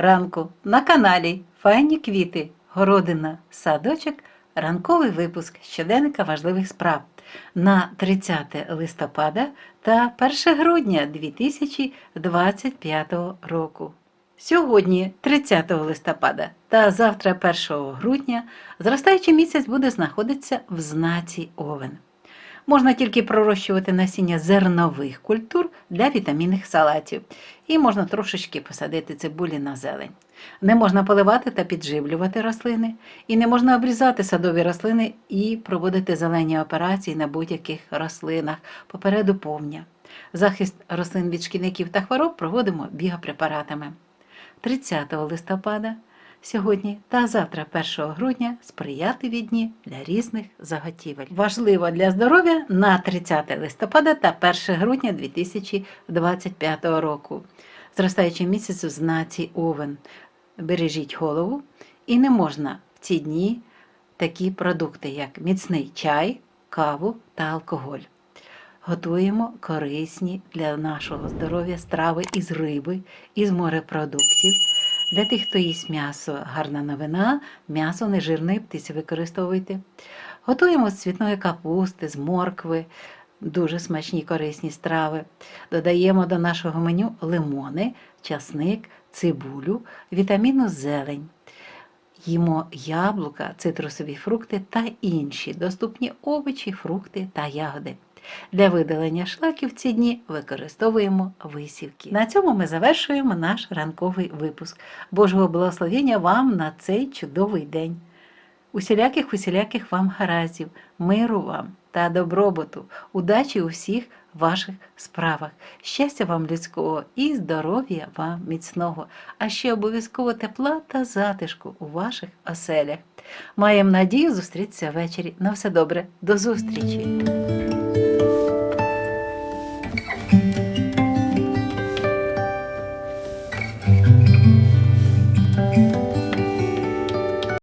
ранку на каналі Файні квіти, городина, садочок, ранковий випуск щоденника важливих справ на 30 листопада та 1 грудня 2025 року. Сьогодні, 30 листопада та завтра 1 грудня, зростаючий місяць буде знаходитися в знаці Овен. Можна тільки пророщувати насіння зернових культур для вітамінних салатів, і можна трошечки посадити цибулі на зелень. Не можна поливати та підживлювати рослини, і не можна обрізати садові рослини і проводити зелені операції на будь-яких рослинах попереду повня. Захист рослин від шкідників та хвороб проводимо біопрепаратами. 30 листопада сьогодні та завтра, 1 грудня, сприятливі дні для різних заготівель. Важливо для здоров'я на 30 листопада та 1 грудня 2025 року. Зростаючий місяць у знаці Овен. Бережіть голову, і не можна в ці дні такі продукти, як міцний чай, каву та алкоголь. Готуємо корисні для нашого здоров'я страви із риби, із морепродуктів. Для тих, хто їсть м'ясо, гарна новина, м'ясо нежирної птиці використовуйте. Готуємо з цвітної капусти, з моркви, дуже смачні корисні страви. Додаємо до нашого меню лимони, часник, цибулю, вітамінну зелень. Їмо яблука, цитрусові фрукти та інші доступні овочі, фрукти та ягоди. Для видалення шлаків ці дні використовуємо висівки. На цьому ми завершуємо наш ранковий випуск. Божого благословення вам на цей чудовий день. Усіляких усіляких вам гараздів, миру вам та добробуту, удачі у всіх ваших справах, щастя вам людського і здоров'я вам міцного, а ще обов'язково тепла та затишку у ваших оселях. Маємо надію зустрітися ввечері. На все добре, до зустрічі!